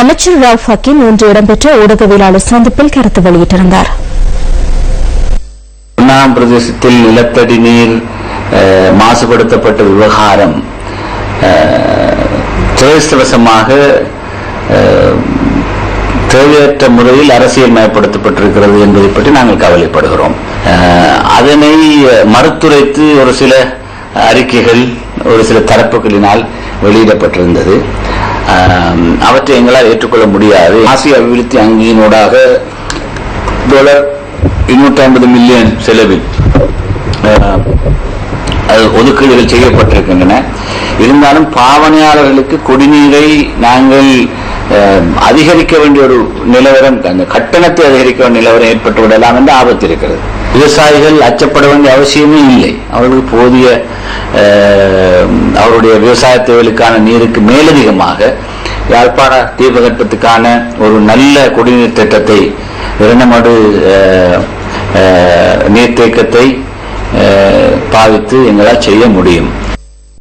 அமைச்சர் ராவ் ஹக்கீம் இன்று இடம்பெற்ற ஊடகவியலாளர் சந்திப்பில் கருத்து வெளியிட்டிருந்தார். ஒன்னாம் பிரதேசத்தில் நிலத்தடி நீர் அஹ், மாசுபடுத்தப்பட்ட விவகாரம் துரதிருஷ்டவசமாக தேவையற்ற முறையில் அரசியல் மயப்படுத்தப்பட்டிருக்கிறது என்பதை பற்றி நாங்கள் கவலைப்படுகிறோம். அஹ், அதனை மறுத்துரைத்து ஒரு சில அறிக்கைகள் ஒரு சில தரப்புகளினால் வெளியிடப்பட்டிருந்தது. அவற்றை எங்களால் ஏற்றுக்கொள்ள முடியாது. ஆசிய அபிவிருத்தி அங்கியினூடாக டாலர் இருநூற்றி ஐம்பது மில்லியன் செலவில் ஒதுக்கீடுகள் செய்யப்பட்டிருக்கின்றன. இருந்தாலும் பாவனையாளர்களுக்கு குடிநீரை நாங்கள் அஹ், அதிகரிக்க வேண்டிய ஒரு நிலவரம் அந்த கட்டணத்தை அதிகரிக்க வேண்டிய நிலவரம் ஏற்பட்டு விடலாம் என்று ஆபத்து இருக்கிறது. விவசாயிகள் அச்சப்பட வேண்டிய அவசியமே இல்லை. அவர்களுக்கு போதிய அவருடைய விவசாய தேவைகளுக்கான நீருக்கு மேலதிகமாக யாழ்ப்பாண தீபகற்பத்துக்கான ஒரு நல்ல குடிநீர் திட்டத்தை இரண்டமடு நீர்த்தேக்கத்தை பாவித்து எங்களால் செய்ய முடியும்.